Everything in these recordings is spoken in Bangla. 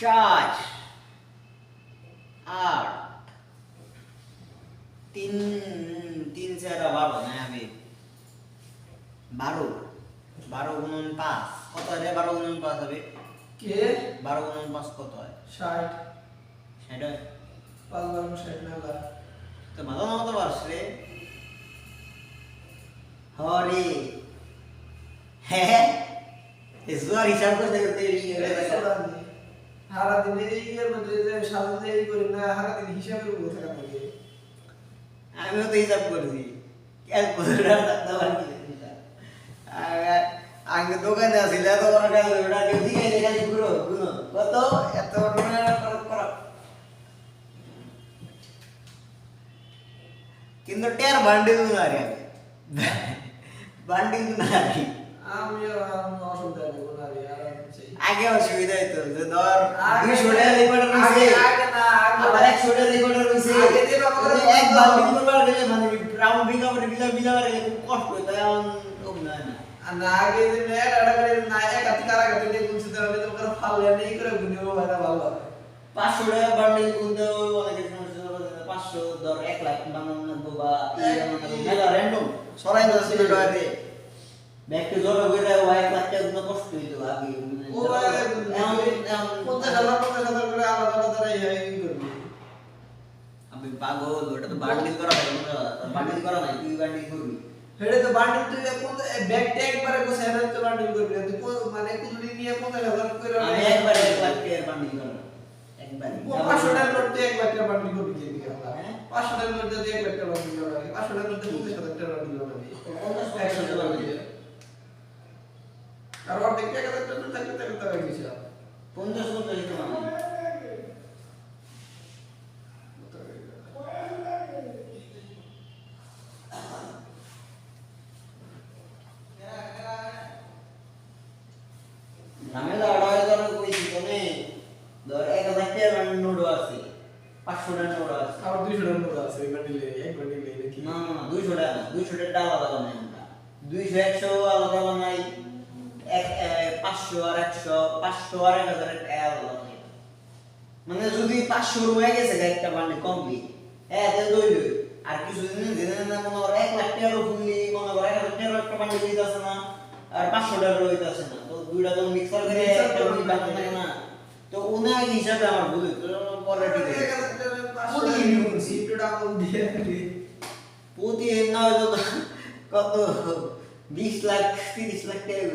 চার আট তিন তিন চার বারো না আমি বারো বারো গুণন পাঁচ কত হয় বারো গুণন পাঁচ হবে। কে? বারো গুণন পাঁচ কত হয়? ষাট। সেটা পাঁচ বারো ষাট মেলা তো ভালো না কত পারছ হরে। হ্যাঁ জোয়ার হিসাব করতে করতে এগিয়ে গেলে দেখা। হারা দিনে এই এর মধ্যে যে সাথে এই করি না হারা দিন হিসাবের উপর থাকা থাকে। আমিও তো হিসাব করছি এক বছর দেওয়ার কি আর আগে দোকানে আসিল এত বড় কাজ ওটা কেউ দিকে খালি ঘুরো গুনো। কত? এত বড় করো করো। কিন্তু টের বান্ডিল না রে বান্ডিল না রে আমি অসুবিধা নেই কোনো আরে আরাম চাই আগে অসুবিধা হইতো যে ধর দুইশো টাকা রেকর্ডার না, আগে- আবার একশো টাকা রেকর্ডার যদি এক। বান্ডিল করবার গেলে মানে রাউন্ড বিঘা করে বিঘা বিঘা করে খুব কষ্ট হইতো এখন খুব না না। আর না আগে যে নেট আড়া করে না এক হাতে কারা কাতে নিয়ে গুনছে তো আমি তো করে ফাললে নেই করে গুনে ও ভাইরা ভালো হবে। পাঁচশো টাকা বান্ডিল কিনতে অনেকের সমস্যা যে পাঁচশো ধর এক লাখ বানানো বা ইয়ে বানানো মেলা র্যান্ডম সরাই দাও ছিল ডয়ারে ব্যাগকে জড়ো করে ও এক লাখ টাকা দিতে কষ্ট হইতো আগে ও পঞ্চাশ হাজার পঞ্চাশ হাজার করে আলাদা আলাদা এই করবি আমি পাগল ওটা তো বান্ডিল করা হয় বান্ডিল করা নাই তুই বান্ডিল করবি হেডে তো বান্ডিল তুই কোন ব্যাগ ট্যাগ করে কো স্যারের তো বান্ডিল করবি তুই মানে কুদুরি নিয়ে পঞ্চাশ হাজার করে আমি একবারে এক লাখ টাকার বান্ডিল করব একবারে পাঁচশো টাকার নোট দিয়ে এক বান্ডিল করবি হ্যাঁ? পাঁচশো টাকার নোট দিয়ে এক বান্ডিল করবি পাঁচশো টাকার নোট দিয়ে পঞ্চাশ হাজার টাকা বান্ডিল করবি একশো টাকা বান্ডিল আর অর্ধেক টাকা হাজার টাকা থাকলে তাকে টাকা কিছু পঞ্চাশ পঞ্চাশ মানে ঝামেলা আড়াই হাজার কইছি ধর এক হাজার টাকার নোট আছে পাঁচশো টাকার নোট আছে। আর দুইশো টাকার নোট আছে নাকি? না দুইশো টাকা না দুইশো টাকা আলাদা বানাই আমরা দুইশো একশো আলাদা বানাই এক পাঁচশো আর একশো পাঁচশো আর এক হাজার মানে যদি পাঁচশো রয়ে গেছে একটা বান্ডে কমপ্লিট হ্যাঁ দইল আর কিছু দিন দিনে মনে করো এক লাখ টাকারও ফুললি মনে করো এক হাজার টাকারও একটা বান্ডে দিতে না আর পাঁচশো টাকারও দিতে আসে না। তো দুইটা তো মিক্সার করে একটা বান্ডে থাকে না। তো উনার হিসাবে আমার ভুল পরে ঠিক আছে না হয়তো কত? বিশ লাখ তিরিশ লাখ টাকা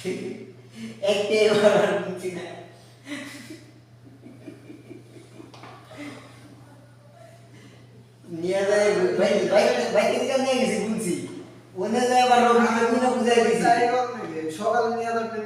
করছে একটা এবার বুঝছি না। নিয়ে যায় নিয়ে আবার রোগ বুঝে বুঝাই দিছি তাই হোক না